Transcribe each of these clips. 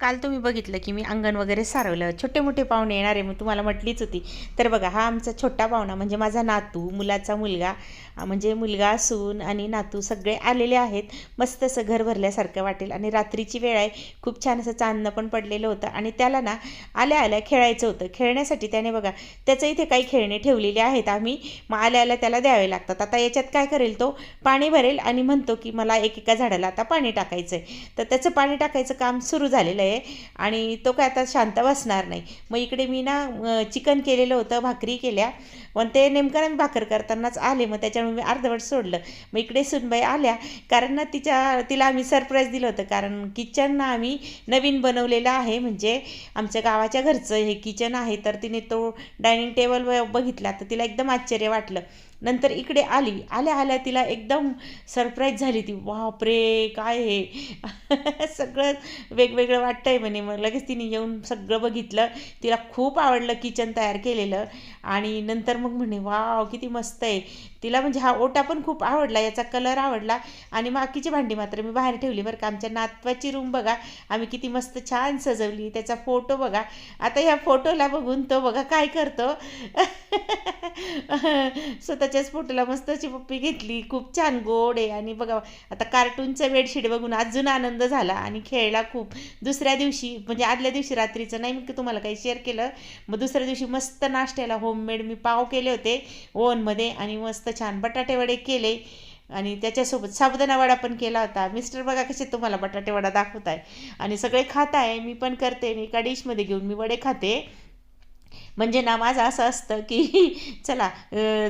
काल तुम्ही बघितलं की मी अंगण वगैरे सारवलं. छोटे मोठे पाहुणे येणार आहे मग तुम्हाला म्हटलीच होती. तर बघा हा आमचा छोटा पाहुणा म्हणजे माझा नातू मुलाचा मुलगा म्हणजे मुलगा सून आणि नातू सगळे आलेले आहेत. मस्त असं घर भरल्यासारखं वाटेल आणि रात्रीची वेळ आहे. खूप छान असं चांदणं पण पडलेलं होतं आणि त्याला ना आल्या आल्या खेळायचं होतं. खेळण्यासाठी त्याने बघा त्याचं इथे काही खेळणे ठेवलेले आहेत आम्ही. मग आल्या आल्या त्याला द्यावे लागतात. आता याच्यात काय करेल तो? पाणी भरेल आणि म्हणतो की मला एकेका झाडाला आता पाणी टाकायचं आहे तर त्याचं पाणी टाकायचं काम सुरू झालेलं आहे. आणि तो काय आता शांत बसणार नाही. मग इकडे मी ना चिकन केलेलं होतं भाकरी केल्या. पण ते नेमकं मी भाकर करतानाच आले. मग त्याच्यामुळे मी अर्धवट सोडलं. मग इकडे सुनबाई आल्या. कारण ना तिच्या तिला आम्ही सरप्राईज दिलं होतं. कारण किचन ना आम्ही नवीन बनवलेलं आहे. म्हणजे आमच्या गावाच्या घरचं हे किचन आहे. तर तिने तो डायनिंग टेबल बघितला. तर तिला एकदम आश्चर्य वाटलं. नंतर इकडे आली. आल्या आल्या तिला एकदम सरप्राईज झाली ती. बापरे काय हे? सगळं वेगवेगळं वाटतंय म्हणे. मग लगेच तिने येऊन सगळं बघितलं. तिला खूप आवडलं किचन तयार केलेलं. आणि नंतर मग म्हणे वाव किती मस्त आहे. तिला म्हणजे हा ओटा पण खूप आवडला. याचा कलर आवडला. आणि बाकीची भांडी मात्र मी बाहेर ठेवली बरं का. आमच्या नातवाची रूम बघा. आम्ही किती मस्त छान सजवली. त्याचा फोटो बघा. आता ह्या फोटोला बघून तो बघा काय करतो. स्वतःच्याच फोटोला मस्त अशी पप्पी घेतली. खूप छान गोड आहे. आणि बघा आता कार्टूनचं बेडशीट बघून अजून आनंद झाला आणि खेळला खूप. दुसऱ्या दिवशी म्हणजे आदल्या दिवशी रात्रीचं नाही मी तुम्हाला काही शेअर केलं मग दुसऱ्या दिवशी मस्त नाश्त्याला होममेड मी पाव केले होते ओवनमध्ये आणि मस्त छान बटाटे वडे केले. आणि त्याच्यासोबत साबुदाणा वडा पण केला होता. मिस्टर बघा कसे तुम्हाला बटाटे वडा दाखवत आहे आणि सगळे खात आहे मी पण करते. मी एका डिशमध्ये घेऊन मी वडे खाते. म्हणजे ना माझं असं असतं की चला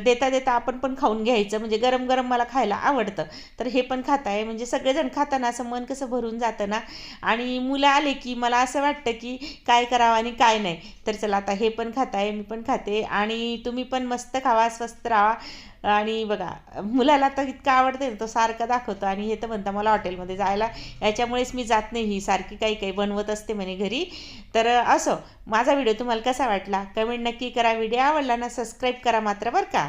देता देता आपण पण खाऊन घ्यायचं. म्हणजे गरम गरम मला खायला आवडतं. तर हे पण खात आहे म्हणजे सगळेजण खाताना असं मन कसं भरून जातं ना. आणि मुलं आले की मला असं वाटतं की काय करावं आणि काय नाही. तर चला आता हे पण खात आहे मी पण खाते. आणि तुम्ही पण मस्त खावा स्वस्त राहा. आणि बघा मुलाला तर इतकं आवडते ना तो सारखं दाखवतो. आणि हे तर म्हणता मला हॉटेलमध्ये जायला. याच्यामुळेच मी जात नाही. ही सारखी काही काही बनवत असते म्हणे घरी. तर असो माझा व्हिडिओ तुम्हाला कसा वाटला? कमेंट नक्की करा. व्हिडिओ आवडला ना सबस्क्राईब करा मात्र बरं का.